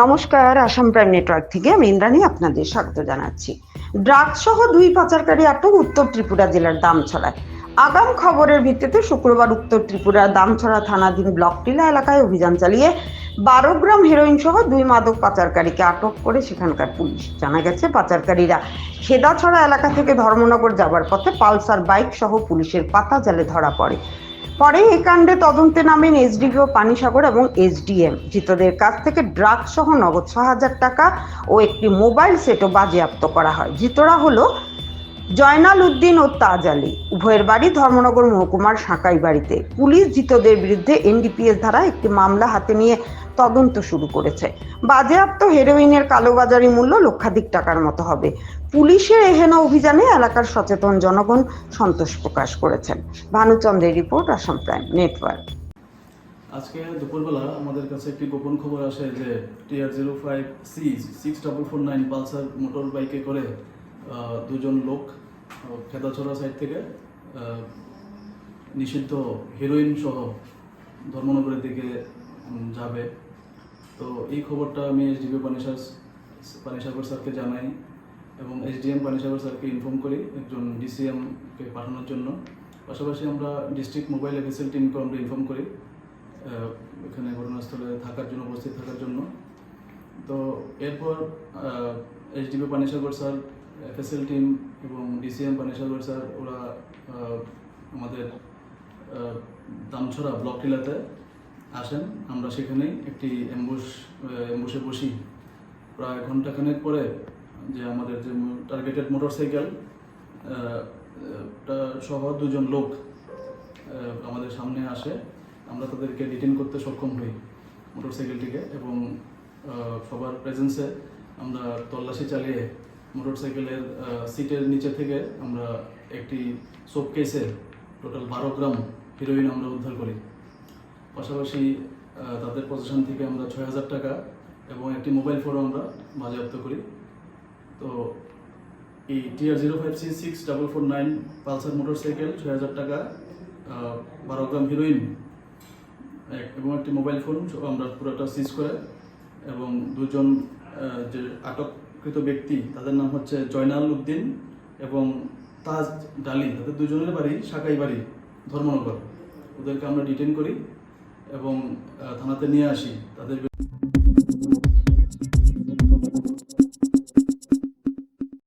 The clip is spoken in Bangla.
নমস্কার, আসাম প্রাইম নেটওয়ার্ক থেকে আমি ইন্দ্রাণী আপনাদের স্বাগত জানাচ্ছি। ড্রাগস সহ দুই পাচারকারী আটক উত্তর ত্রিপুরা জেলার দামছড়ায়। আগাম খবরের ভিত্তিতে শুক্রবার উত্তর ত্রিপুরার দামছড়া থানাধীন ব্লক টিলা এলাকায় অভিযান চালিয়ে বারো গ্রাম হেরোইন সহ দুই মাদক পাচারকারীকে আটক করে সেখানকার পুলিশ। জানা গেছে, পাচারকারীরা খেদাছড়া এলাকা থেকে ধর্মনগর যাবার পথে পালসার বাইক সহ পুলিশের পাতা জালে ধরা পড়ে। পরে এই কাণ্ডে তদন্তে নামেন এসডিপিও পানিসাগর এবং এসডিএম। ধৃতদের কাছ থেকে ড্রাগস সহ নগদ ছ হাজার টাকা ও একটি মোবাইল সেটও বাজেয়াপ্ত করা হয়। ধৃতরা হলো জয়নাল উদ্দিন ও তাজ আলী। উভয়ের বাড়ি ধর্মনগর মহকুমার সাঁকাই বাড়িতে। পুলিশ ধৃতদের বিরুদ্ধে এনডিপিএস ধারা একটি মামলা হাতে নিয়ে তদন্ত শুরু করেছে। বাজেয়াপ্ত হেরোইনের কালোবাজারি মূল্য লক্ষাধিক টাকার মতো হবে। পুলিশের এহেন অভিযানে এলাকার সচেতন জনগণ সন্তোষ প্রকাশ করেছেন। ভানুচন্দ্রের রিপোর্ট, আসাম প্রাইম নেটওয়ার্ক। আজকে দুপুরবেলা আমাদের কাছে একটি গোপন খবর আসে যে TR zero five C six double four nine Pulsar motor বাইকে করে দুজন লোক খেদাছড়া সাইড থেকে নিষিদ্ধ হিরোইন সহ ধর্মনগরের দিকে যাবে। তো এই খবরটা আমি এসডিপি পানিসার, পানিসাগর স্যারকে জানাই। এবং এসডিএম পানিসাগর স্যারকে ইনফর্ম করি, একজন ডিসিএমকে পাঠানোর জন্য। পাশাপাশি আমরা ডিস্ট্রিক্ট মোবাইল এফএসএল টিমকে আমরা ইনফর্ম করি এখানে ঘটনাস্থলে থাকার জন্য, উপস্থিত থাকার জন্য। তো এরপর HDB Panisagar sir FSL team এবং ডিসিএম পানিসাগর স্যার ওরা আমাদের দামছড়া ব্লক টিলাতে আসেন। আমরা সেখানেই একটি অ্যাম্বুশ অ্যাম্বুশে বসি। প্রায় ঘন্টাখানেক পরে যে আমাদের যে টার্গেটেড মোটরসাইকেল সহ দুজন লোক আমাদের সামনে আসে। আমরা তাদেরকে ডিটেন করতে সক্ষম হই মোটরসাইকেলটিকে এবং সবার প্রেজেন্সে আমরা তল্লাশি চালিয়ে মোটরসাইকেলের সিটের নিচে থেকে আমরা একটি সোপ কেসে টোটাল বারো গ্রাম হিরোইন আমরা উদ্ধার করি। পাশাপাশি তাদের পজিশন থেকে আমরা ছয় হাজার টাকা এবং একটি মোবাইল ফোনও আমরা বাজেয়াপ্ত করি। তো এই TR zero five C six double four nine Pulsar motorcycle ছয় হাজার টাকা বারো গ্রাম হিরোইন এবং একটি মোবাইল ফোন আমরা পুরোটা সিজ করে। এবং দুজন যে আটককৃত ব্যক্তি, তাদের নাম হচ্ছে জয়নাল উদ্দিন এবং তাজ ডালি। তাদের দুজনের বাড়ি সাকাই বাড়ি, ধর্মনগর। ওদেরকে আমরা ডিটেন করি এবং থানাতে নিয়ে আসি। তাদের